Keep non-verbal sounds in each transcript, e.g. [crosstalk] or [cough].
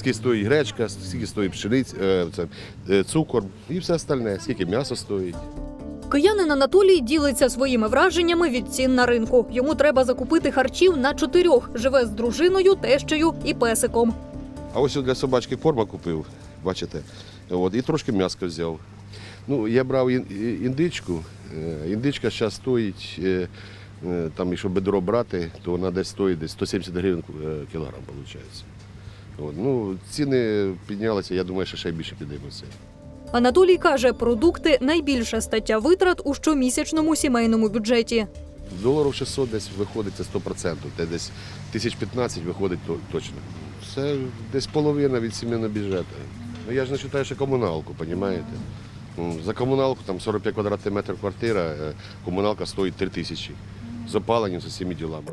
скільки стоїть гречка, скільки стоїть пшениця, е, це, е, цукор і все остальне, скільки м'ясо стоїть. Киянин Анатолій ділиться своїми враженнями від цін на ринку. Йому треба закупити харчів на чотирьох. Живе з дружиною, тещею і песиком. А ось для собачки корма купив, бачите, от, і трошки м'яска взяв. Ну, я брав індичку. Е, Індичка зараз стоїть, там, якщо бедро брати, то вона десь стоїть десь 170 гривень кілограм, виходить. Ну, ціни піднялися, я думаю, що ще більше підіймуться. Анатолій каже, продукти найбільша стаття витрат у щомісячному сімейному бюджеті. Доларів 600 десь виходить це 100%, це десь 1015 виходить точно. Це десь половина від сімейного бюджету. Ну я ж не вважаю, що комуналку, розумієте? Ну, За комуналку там 45 квадратних метрів квартира, е, комуналка стоїть 3 тисячі. З опаленням, з усіма ділами.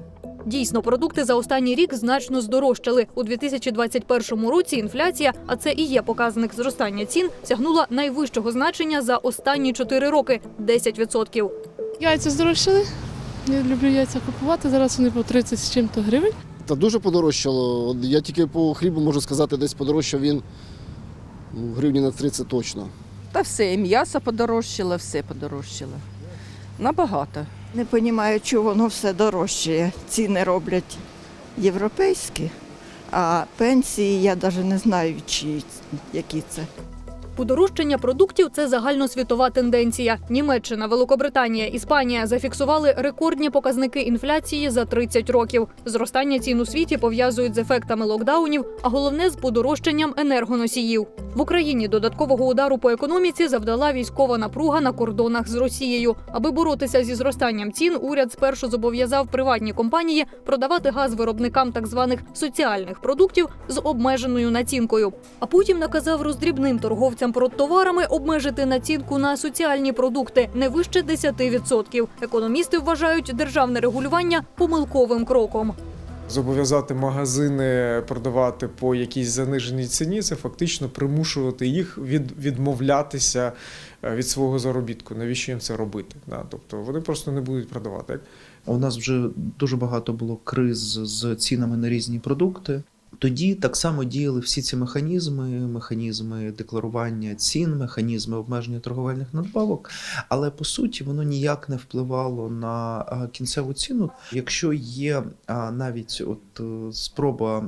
Дійсно, продукти за останній рік значно здорожчали. У 2021 році інфляція, а це і є показник зростання цін, сягнула найвищого значення за останні 4 роки 10%. Яйця здорожчали. Я люблю яйця купувати. Зараз вони по 30 з чим-то гривень. Та дуже подорожчало. Я тільки по хлібу можу сказати, десь подорожчав він ну, гривні на 30 точно. Та все, і м'ясо подорожчало, все подорожчало. Набагато. Не розумію, чого воно все дорожчає. Ціни роблять європейські, а пенсії я навіть не знаю, чи які це. Подорожчання продуктів це загальносвітова тенденція. Німеччина, Великобританія, Іспанія зафіксували рекордні показники інфляції за 30 років. Зростання цін у світі пов'язують з ефектами локдаунів, а головне з подорожчанням енергоносіїв. В Україні додаткового удару по економіці завдала військова напруга на кордонах з Росією. Аби боротися зі зростанням цін, уряд спершу зобов'язав приватні компанії продавати газ виробникам так званих соціальних продуктів з обмеженою націнкою. А потім наказав роздрібним торговцям продтоварами обмежити націнку на соціальні продукти не вище 10%. Економісти вважають державне регулювання помилковим кроком. Зобов'язати магазини продавати по якійсь заниженій ціні це фактично примушувати їх від, відмовлятися е, від свого заробітку. Навіщо їм це робити? Да? Тобто вони просто не будуть продавати. У нас вже дуже багато було криз з цінами на різні продукти. Тоді так само діяли всі ці механізми, механізми декларування цін, механізми обмеження торговельних надбавок, але по суті воно ніяк не впливало на кінцеву ціну. Якщо є навіть от е, спроба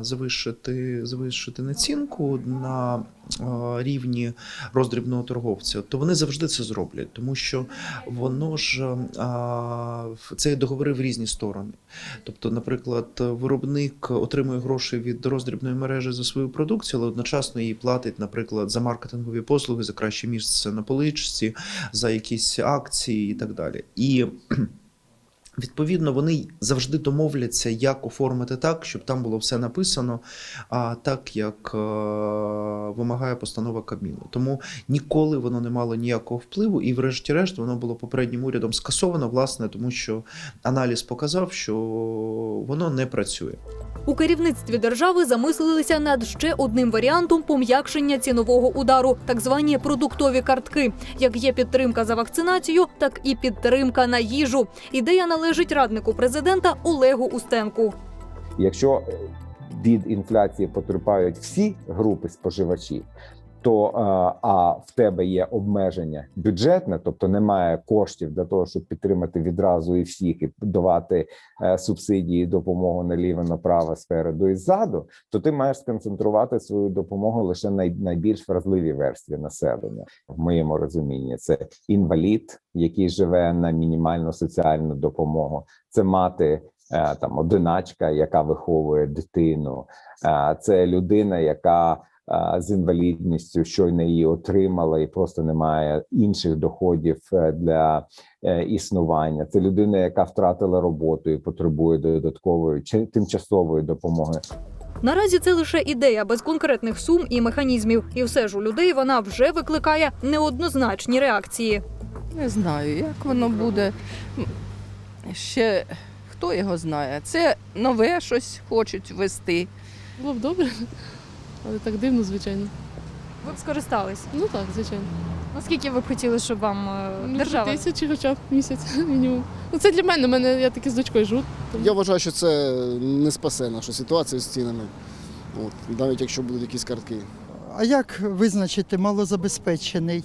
завищити, завищити націнку на рівні роздрібного торговця, то вони завжди це зроблять, тому що воно ж це договори в різні сторони. Тобто, наприклад, виробник отримує гроші від роздрібної мережі за свою продукцію, але одночасно їй платить, наприклад, за маркетингові послуги, за краще місце на поличці, за якісь акції і так далі. І Відповідно, вони завжди домовляться, як оформити так, щоб там було все написано, а так як е, вимагає постанова Кабміну. Тому ніколи воно не мало ніякого впливу, і, врешті-решт, воно було попереднім урядом скасовано, власне, тому що аналіз показав, що воно не працює. У керівництві держави замислилися над ще одним варіантом пом'якшення цінового удару так звані продуктові картки. Як є підтримка за вакцинацію, так і підтримка на їжу. Ідея належить раднику президента Олегу Устенку. Якщо від інфляції потерпають всі групи споживачів, то е, а в тебе є обмеження бюджетне, тобто немає коштів для того, щоб підтримати відразу і всіх і давати е, субсидії, допомогу наліво направо спереду і ззаду, то ти маєш сконцентрувати свою допомогу лише на найбільш вразливі верстві населення. В моєму розумінні це інвалід, який живе на мінімальну соціальну допомогу, це мати е, там одиначка, яка виховує дитину, це людина, яка з інвалідністю щойно її отримала і просто не має інших доходів е, для е, існування. Це людина, яка втратила роботу і потребує додаткової чи тимчасової допомоги. Наразі це лише ідея без конкретних сум і механізмів. І все ж у людей вона вже викликає неоднозначні реакції. Не знаю, як воно буде. Ще хто його знає. Це нове щось хочуть ввести. Було б добре, але так дивно, звичайно. Ви б скористались. Ну так, звичайно. Наскільки ви б хотіли, щоб вам е, Ну, держава тисячі хоча б місяць [laughs] мінімум. Ну це для мене, мене я таки з дочкою живу. тому- Я вважаю, що це не спасе нашу ситуацію з цінами. От, навіть якщо будуть якісь картки. А як визначити малозабезпечений?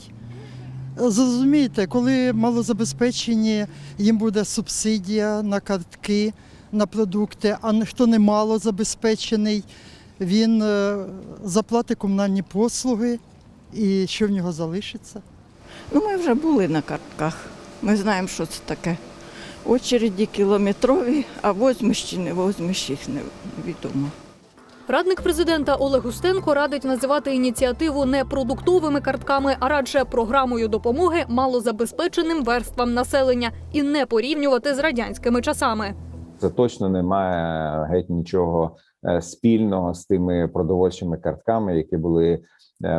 Зрозумієте, коли малозабезпечені, їм буде субсидія на картки, на продукти, а хто не малозабезпечений, він е, заплатить комунальні послуги і що в нього залишиться? Ну, ми вже були на картках. Ми знаємо, що це таке. Очереді кілометрові, а возьмеш чи не возьмеш їх невідомо. Радник президента Олег Устенко радить називати ініціативу не продуктовими картками, а радше програмою допомоги малозабезпеченим верствам населення і не порівнювати з радянськими часами. Це точно не має геть нічого е, спільного з тими продовольчими картками, які були е,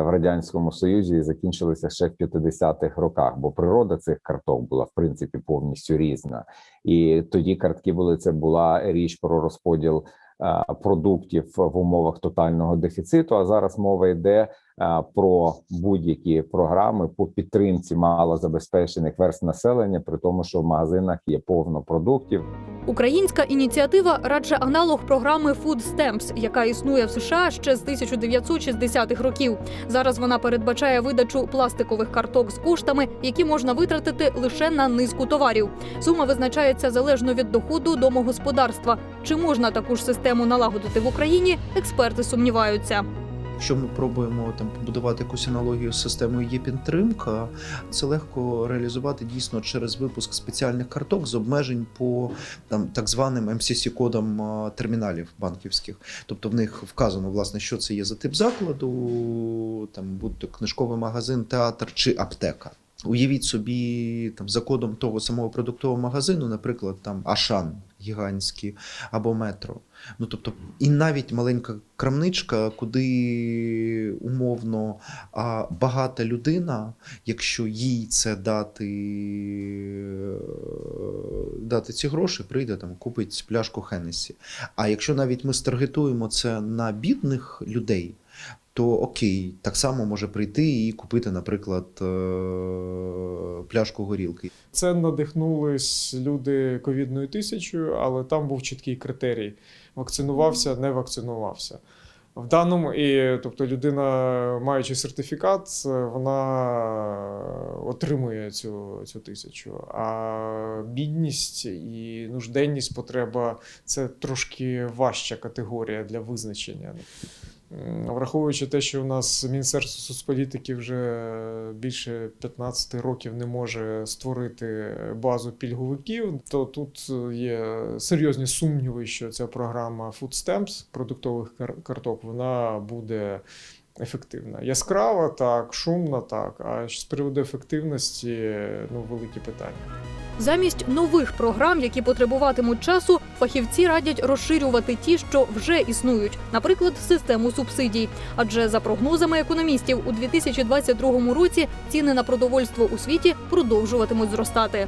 в радянському союзі і закінчилися ще в 50-х роках. Бо природа цих карток була в принципі повністю різна. І тоді картки були це була річ про розподіл е, продуктів в умовах тотального дефіциту. А зараз мова йде про будь-які програми по підтримці малозабезпечених верст населення, при тому, що в магазинах є повно продуктів. Українська ініціатива радше аналог програми Food Stamps, яка існує в США ще з 1960-х років. Зараз вона передбачає видачу пластикових карток з коштами, які можна витратити лише на низку товарів. Сума визначається залежно від доходу домогосподарства. Чи можна таку ж систему налагодити в Україні? Експерти сумніваються. Якщо ми пробуємо там побудувати якусь аналогію з системою є підтримка, це легко реалізувати дійсно через випуск спеціальних карток з обмежень по там так званим MCC кодам терміналів банківських. Тобто в них вказано власне, що це є за тип закладу, там будь-то книжковий магазин, театр чи аптека. Уявіть собі там за кодом того самого продуктового магазину, наприклад, там Ашан гігантський або метро. Ну тобто, і навіть маленька крамничка, куди умовно а, багата людина, якщо їй це дати, е, дати ці гроші, прийде там, купить пляшку Хеннесі. А якщо навіть ми старгетуємо це на бідних людей. То окей, так само може прийти і купити, наприклад, е, пляшку горілки. Це надихнулись люди ковідною тисячою, але там був чіткий критерій: вакцинувався, не вакцинувався. В даному, і тобто людина, маючи сертифікат, вона отримує цю, цю тисячу. А бідність і нужденність потреба це трошки важча категорія для визначення. Враховуючи те, що у нас Міністерство соцполітики вже більше 15 років не може створити базу пільговиків, то тут є серйозні сумніви, що ця програма Food Stamps продуктових кар- карток вона буде ефективна. Яскрава, так, шумна, так. А з приводу ефективності ну, великі питання. Замість нових програм, які потребуватимуть часу, фахівці радять розширювати ті, що вже існують, наприклад, систему субсидій. Адже за прогнозами економістів, у 2022 році ціни на продовольство у світі продовжуватимуть зростати.